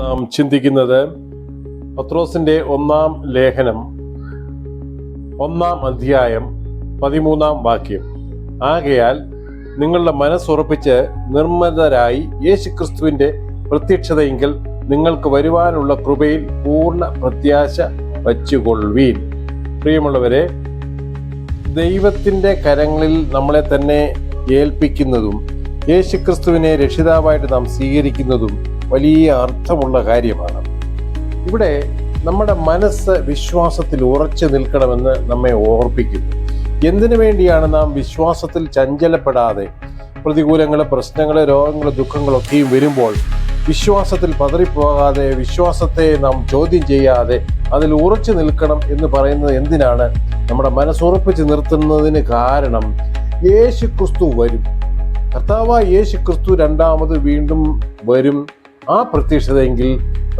നാം ചിന്തിക്കുന്നത് പത്രോസിന്റെ ഒന്നാം ലേഖനം ഒന്നാം അധ്യായം പതിമൂന്നാം വാക്യം. ആകയാൽ നിങ്ങളുടെ മനസ്സുറപ്പിച്ച് നിർമ്മതരായി യേശുക്രിസ്തുവിന്റെ പ്രത്യക്ഷതയെങ്കിൽ നിങ്ങൾക്ക് വരുവാനുള്ള കൃപയിൽ പൂർണ പ്രത്യാശ വച്ചുകൊള്ളുവീൻ. പ്രിയമുള്ളവരെ ദൈവത്തിന്റെ കരങ്ങളിൽ നമ്മളെ തന്നെ ഏൽപ്പിക്കുന്നതും യേശുക്രിസ്തുവിനെ രക്ഷിതാവായിട്ട് നാം സ്വീകരിക്കുന്നതും വലിയ അർത്ഥമുള്ള കാര്യമാണ്. ഇവിടെ നമ്മുടെ മനസ്സ് വിശ്വാസത്തിൽ ഉറച്ചു നിൽക്കണമെന്ന് നമ്മെ ഓർപ്പിക്കുന്നു. എന്തിനു വേണ്ടിയാണ് നാം വിശ്വാസത്തിൽ ചഞ്ചലപ്പെടാതെ പ്രതികൂലങ്ങൾ പ്രശ്നങ്ങൾ രോഗങ്ങൾ ദുഃഖങ്ങളൊക്കെയും വരുമ്പോൾ വിശ്വാസത്തിൽ പതറിപ്പോകാതെ വിശ്വാസത്തെ നാം ചോദ്യം ചെയ്യാതെ അതിൽ ഉറച്ചു നിൽക്കണം എന്ന് പറയുന്നത് എന്തിനാണ്? നമ്മുടെ മനസ്സുറപ്പിച്ച് നിർത്തുന്നതിന് കാരണം യേശു ക്രിസ്തു വരും. കർത്താവായ യേശു ക്രിസ്തു രണ്ടാമത് വീണ്ടും വരും. ആ പ്രത്യക്ഷതയെങ്കിൽ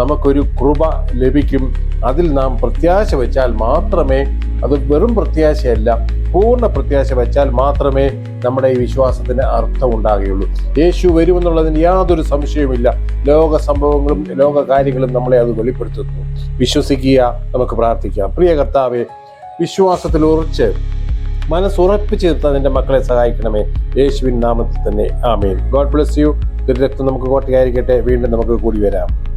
നമുക്കൊരു കൃപ ലഭിക്കും. അതിൽ നാം പ്രത്യാശ വെച്ചാൽ മാത്രമേ അത് വെറും പ്രത്യാശയല്ല പൂർണ പ്രത്യാശ വെച്ചാൽ മാത്രമേ നമ്മുടെ ഈ വിശ്വാസത്തിന് അർത്ഥം ഉണ്ടാകുകയുള്ളൂ യേശു വരുമെന്നുള്ളതിന് യാതൊരു സംശയവുമില്ല. ലോക സംഭവങ്ങളും ലോക കാര്യങ്ങളും നമ്മളെ അത് വെളിപ്പെടുത്തുന്നു. വിശ്വസിക്കുക നമുക്ക് പ്രാർത്ഥിക്കാം. പ്രിയ കർത്താവെ വിശ്വാസത്തിൽ ഉറച്ച് മനസ്സുറപ്പിച്ച് നിന്റെ മക്കളെ സഹായിക്കണമേ. യേശുവിൻ നാമത്തിൽ തന്നെ. ആമേൻ. God bless you. രക്തം നമുക്ക് കോട്ടയായിരിക്കട്ടെ. വീണ്ടും നമുക്ക് കൂടി വരാം.